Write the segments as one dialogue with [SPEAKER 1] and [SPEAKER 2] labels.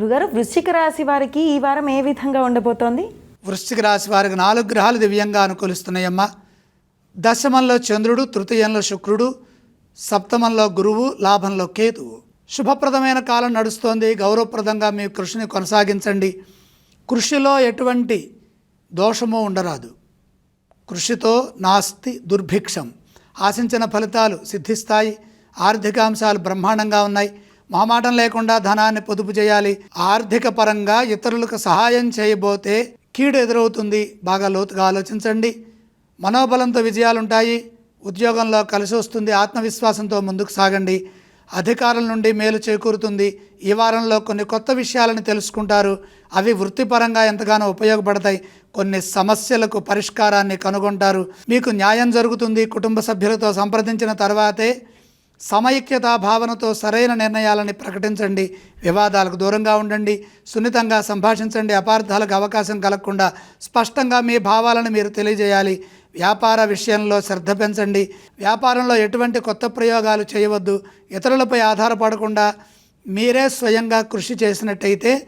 [SPEAKER 1] గురుగారు వృశ్చిక రాశి వారికి ఈ వారం ఏ విధంగా ఉండబోతోంది?
[SPEAKER 2] వృశ్చిక రాశి వారికి నాలుగు గ్రహాలు దివ్యంగా అనుకూలిస్తున్నాయమ్మా. దశమంలో చంద్రుడు తృతీయంలో శుక్రుడు సప్తమంలో గురువు లాభంలో కేతువు. శుభప్రదమైన కాలం నడుస్తోంది. గౌరవప్రదంగా మీ కృషిని కొనసాగించండి. కృషిలో ఎటువంటి దోషము ఉండరాదు. కృషితో నాస్తి దుర్భిక్షం. ఆశించిన ఫలితాలు సిద్ధిస్తాయి. ఆర్థిక అంశాలు బ్రహ్మాండంగా ఉన్నాయి. మామాటం లేకుండా ధనాన్ని పొదుపు చేయాలి. ఆర్థిక పరంగా ఇతరులకు సహాయం చేయబోతే కీడు ఎదురవుతుంది. బాగా లోతుగా ఆలోచించండి. మనోబలంతో విజయాలుంటాయి. ఉద్యోగంలో కలిసి వస్తుంది. ఆత్మవిశ్వాసంతో ముందుకు సాగండి. అధికారుల నుండి మేలు చేకూరుతుంది. ఈ వారంలో కొన్ని కొత్త విషయాలను తెలుసుకుంటారు. అవి వృత్తిపరంగా ఎంతగానో ఉపయోగపడతాయి. కొన్ని సమస్యలకు పరిష్కారాన్ని కనుగొంటారు. మీకు న్యాయం జరుగుతుంది. కుటుంబ సభ్యులతో సంప్రదించిన తర్వాతే సమైక్యతా భావనతో సరైన నిర్ణయాలని ప్రకటించండి. వివాదాలకు దూరంగా ఉండండి. సున్నితంగా సంభాషించండి. అపార్థాలకు అవకాశం కలగకుండా స్పష్టంగా మీ భావాలను మీరు తెలియజేయాలి. వ్యాపార విషయంలో శ్రద్ధ పెంచండి. వ్యాపారంలో ఎటువంటి కొత్త ప్రయోగాలు చేయవద్దు. ఇతరులపై ఆధారపడకుండా మీరే స్వయంగా కృషి చేసినట్టయితే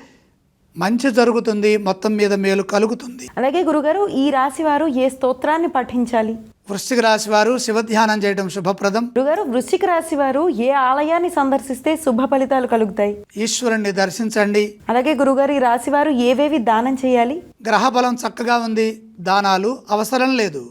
[SPEAKER 2] మంచి జరుగుతుంది. మొత్తం మీద మేలు కలుగుతుంది.
[SPEAKER 1] అలాగే గురుగారు ఈ రాశి వారు ఏ స్తోత్రాన్ని పఠించాలి?
[SPEAKER 2] వృశ్చిక రాశి వారు శివధ్యానం చేయడం శుభప్రదం.
[SPEAKER 1] గురుగారు వృశ్చిక రాశి వారు ఏ ఆలయాన్ని సందర్శిస్తే శుభ ఫలితాలు కలుగుతాయి?
[SPEAKER 2] ఈశ్వరుణ్ణి దర్శించండి.
[SPEAKER 1] అలాగే గురుగారు ఈ రాశి వారు ఏవేవి దానం చేయాలి?
[SPEAKER 2] గ్రహ బలం చక్కగా ఉంది. దానాలు అవసరం లేదు.